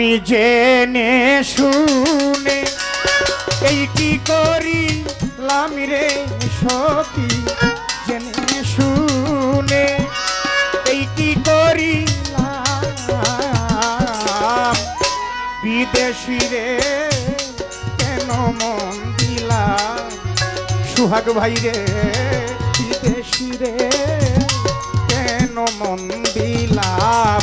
আমি জেনে শুনে, এই কি করি রে সখী জেনে শুনে, এই কি করি বিদেশি রে, কেন মন দিলাম সুহাগ ভাই রে, বিদেশি রে, কেন মন দিলাম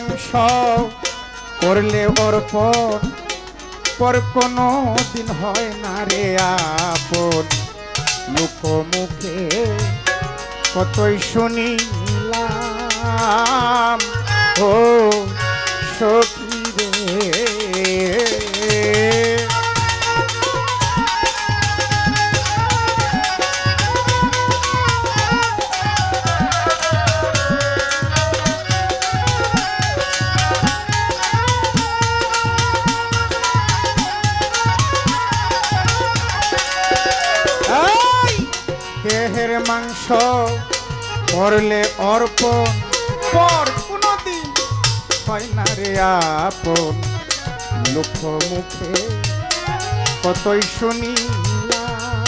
মাংস করলে ওর পর পর কোনো দিন হয় না রে আপন। মুখ মুখে কতই শুনিলাম, ও সখী মাংস করলে অর্পণ পর কোনদিন হয় না রে আপন। লোক মুখে কতই শুনিলাম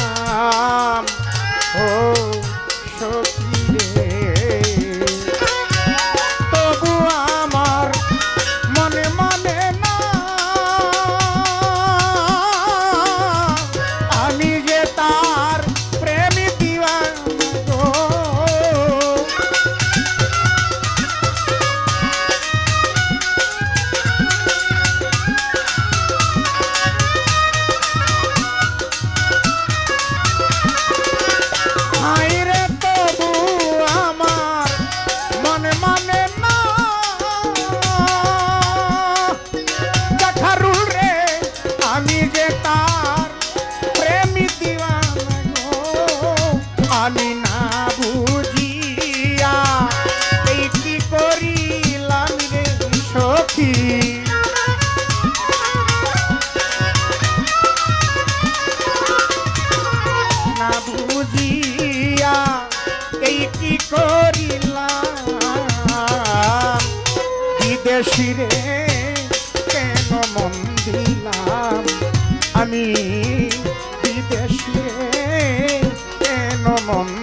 মন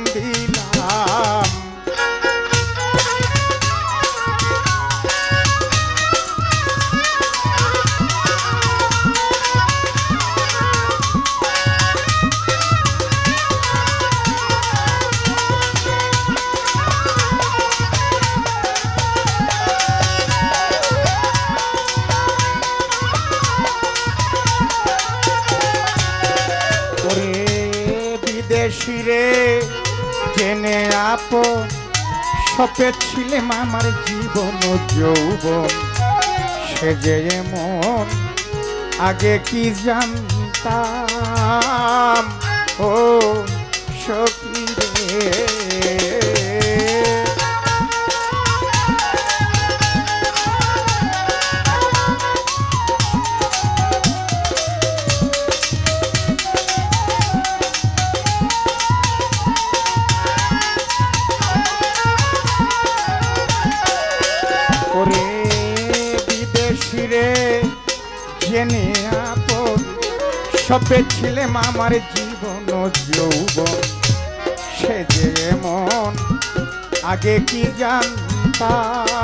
জেনে আপন, সপে ছিলেম আমার জীবন যৌব সে যে মন আগে কি জানতাম? ও সখী রে। তবে ছিলেম আমার জীবন যৌব সে যে মন, আগে কি জানতাম?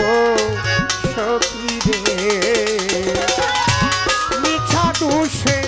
ও সখী রে মিছা দুষে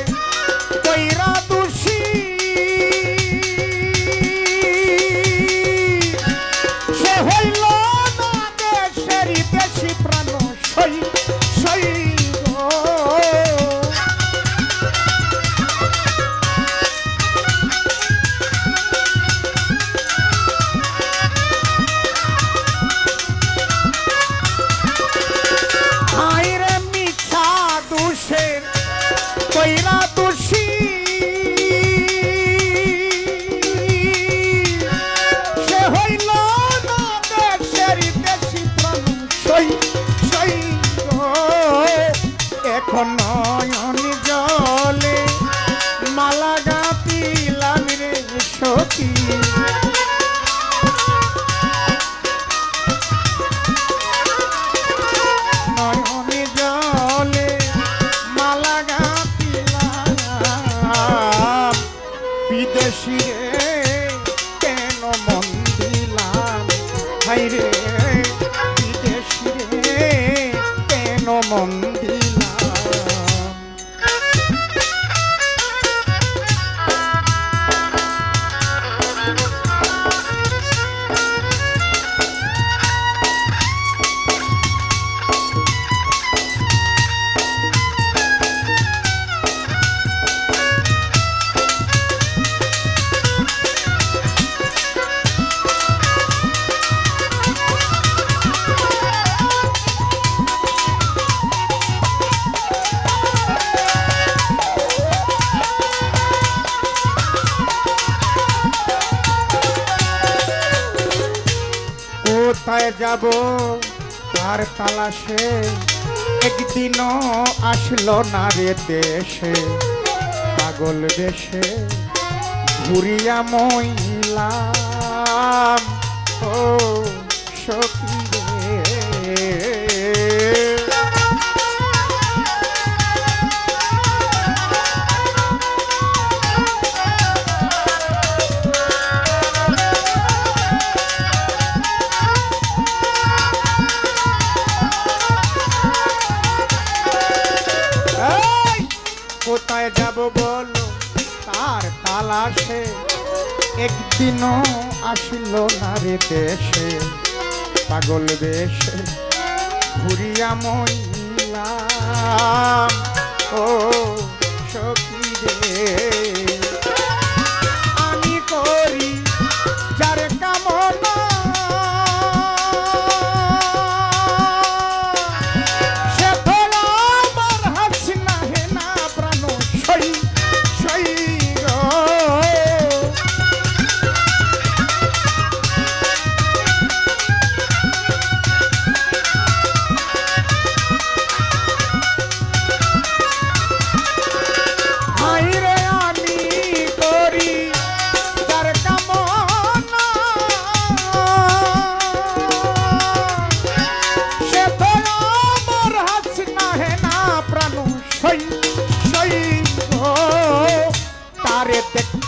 এখন নয়ন জলে মালা গাতিলাম রে সতী। বিদেশি যাব তার তালাশে। একদিনও আসলো না রে দেশে। পাগল বেশে ঘুরিয়া মহিলা ও সখী। আসিন আসিল নারে দেশে। পাগল দেশে ঘুরিয়া মহিলা ও সখী রে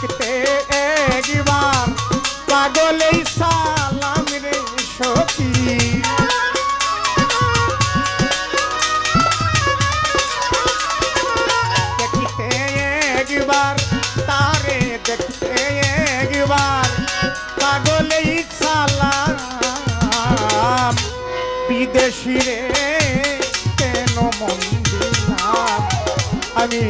দেখতে একবার। পাগলেই সালাম রে সতী দেখতে একবার, তারে দেখতে একবার। পাগলেই সালাম। বিদেশি রে, কেন মন্দির আমি